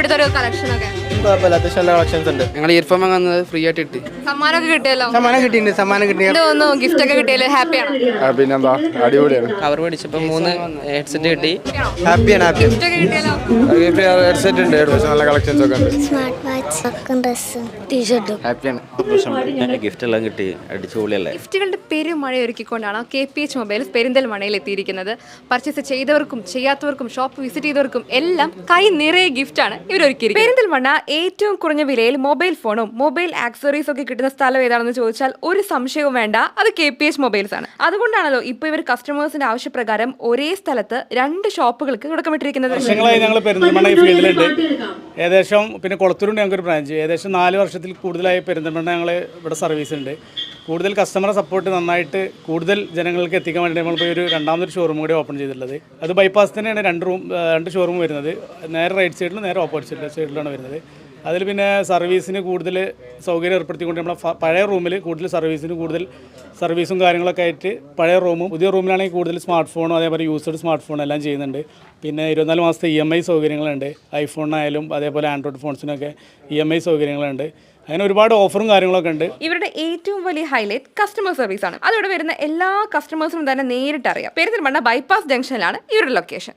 ഇവിടുത്തെ ഒരു കളക്ഷൻ കുഴപ്പമില്ല അത്യാവശ്യം നല്ല കളക്ഷൻസ് ഉണ്ട്. ഞങ്ങൾ ഇയർഫോൺ വാങ്ങുന്നത് ഫ്രീ ആയിട്ട് കിട്ടി. സമ്മാനമൊക്കെ കിട്ടിയല്ലോ? സമ്മാനം കിട്ടിയിട്ടുണ്ട് സമ്മാനം കിട്ടി. എന്ത് തോന്നുന്നു ഗിഫ്റ്റ് ഒക്കെ കിട്ടിയല്ലോ ഹാപ്പിയാണ് പിന്നെന്താ അടിപൊളിയാണ്. കവർ മേടിച്ചപ്പോൾ മൂന്ന് ഹെഡ്സെറ്റ് കിട്ടി. ഹാപ്പിയാണ് ഹാപ്പിയാണ് ഗിഫ്റ്റ് ഒക്കെ കിട്ടിയല്ലോ? ഹെഡ്സെറ്റ് ഉണ്ട് നല്ല കളക്ഷൻസ് ഒക്കെ ഉണ്ട്. സ്മാർട്ട് വാച്ച് ഡ്രസ്സും ടീഷർട്ടും ഹാപ്പിയാണ് ഗിഫ്റ്റ് എല്ലാം കിട്ടി അടിച്ചു പൊളിയല്ലേ ഗിഫ്റ്റുകളുടെ പെരുമഴ ഒരുക്കിക്കൊണ്ടാണ് കെ പി എച്ച് മൊബൈൽ പെരിന്തൽമണയിൽ എത്തിയിരിക്കുന്നത്. പർച്ചേസ് ചെയ്തവർക്കും ചെയ്യാത്തവർക്കും ഷോപ്പ് വിസിറ്റ് ചെയ്തവർക്കും എല്ലാം കൈ നിറയെ ഗിഫ്റ്റാണ് ഇവർ ഇവരൊരുക്കി പെരിന്തൽമണ്ണ ഏറ്റവും കുറഞ്ഞ വിലയിൽ മൊബൈൽ ഫോണും മൊബൈൽ ആക്സറീസ് ഒക്കെ കിട്ടുന്ന സ്ഥലം ഏതാണെന്ന് ചോദിച്ചാൽ ഒരു സംശയവും വേണ്ട. അത് കെ പി എച്ച് മൊബൈൽസ് ആണ്. അതുകൊണ്ടാണല്ലോ ഇപ്പൊ ഇവർ കസ്റ്റമേഴ്സിന്റെ ആവശ്യപ്രകാരം ഒരേ സ്ഥലത്ത് രണ്ട് ഷോപ്പുകൾക്ക് തുടക്കമിട്ടിരിക്കുന്നത്. വർഷങ്ങളായി ഞങ്ങൾ പെരിന്തൽമണ്ണ ഈ ഫീൽഡിലുണ്ട് ഏകദേശം പിന്നെ കുളത്തൂരുണ്ട് ഞങ്ങൾക്ക് ഒരു ബ്രാഞ്ച് ഏകദേശം നാല് വർഷത്തിൽ കൂടുതലായി പെരിന്തൽമണ്ണ ഞങ്ങൾ ഇവിടെ സർവീസ് ഉണ്ട്. കൂടുതൽ കസ്റ്റമർ സപ്പോർട്ട് നന്നായിട്ട് കൂടുതൽ ജനങ്ങൾക്ക് എത്തിക്കാൻ വേണ്ടി നമ്മൾ ഒരു രണ്ടാമതൊരു ഷോറൂം കൂടി ഓപ്പൺ ചെയ്തിട്ടുള്ളത്. അത് ബൈപ്പാസ് തന്നെയാണ് രണ്ട് റൂം രണ്ട് ഷോറൂം വരുന്നത്. നേരെ റൈറ്റ് സൈഡിലും നേരെ ഓപ്പോസിറ്റ് സൈഡിലാണ് വരുന്നത്. അതിൽ പിന്നെ സർവീസിന് കൂടുതൽ സൗകര്യം ഏർപ്പെടുത്തിക്കൊണ്ട് നമ്മളെ പഴയ റൂമിൽ കൂടുതൽ സർവീസിന് കൂടുതൽ സർവീസും കാര്യങ്ങളൊക്കെ ആയിട്ട് പഴയ റൂമും പുതിയ റൂമിലാണെങ്കിൽ കൂടുതൽ സ്മാർട്ട് ഫോണും അതേപോലെ യൂസ്ഡ് സ്മാർട്ട് ഫോൺ എല്ലാം ചെയ്യുന്നുണ്ട്. പിന്നെ ഇരുപത്തിനാല് മാസത്തെ ഇ എം ഐ സൗകര്യങ്ങളുണ്ട്. ഐഫോണിനായാലും അതേപോലെ ആൻഡ്രോയിഡ് ഫോൺസിനൊക്കെ ഇ എം ഐ സൗകര്യങ്ങളുണ്ട്. അങ്ങനെ ഒരുപാട് ഓഫറും കാര്യങ്ങളൊക്കെ ഉണ്ട്. ഇവരുടെ ഏറ്റവും വലിയ ഹൈലൈറ്റ് കസ്റ്റമർ സർവീസ് ആണ്. അതോടെ വരുന്ന എല്ലാ കസ്റ്റമേഴ്സിനും തന്നെ നേരിട്ട് അറിയാം പെരുന്തൽമണ്ണ ബൈപ്പാസ് ജംഗ്ഷനിലാണ് ഇവരുടെ ലൊക്കേഷൻ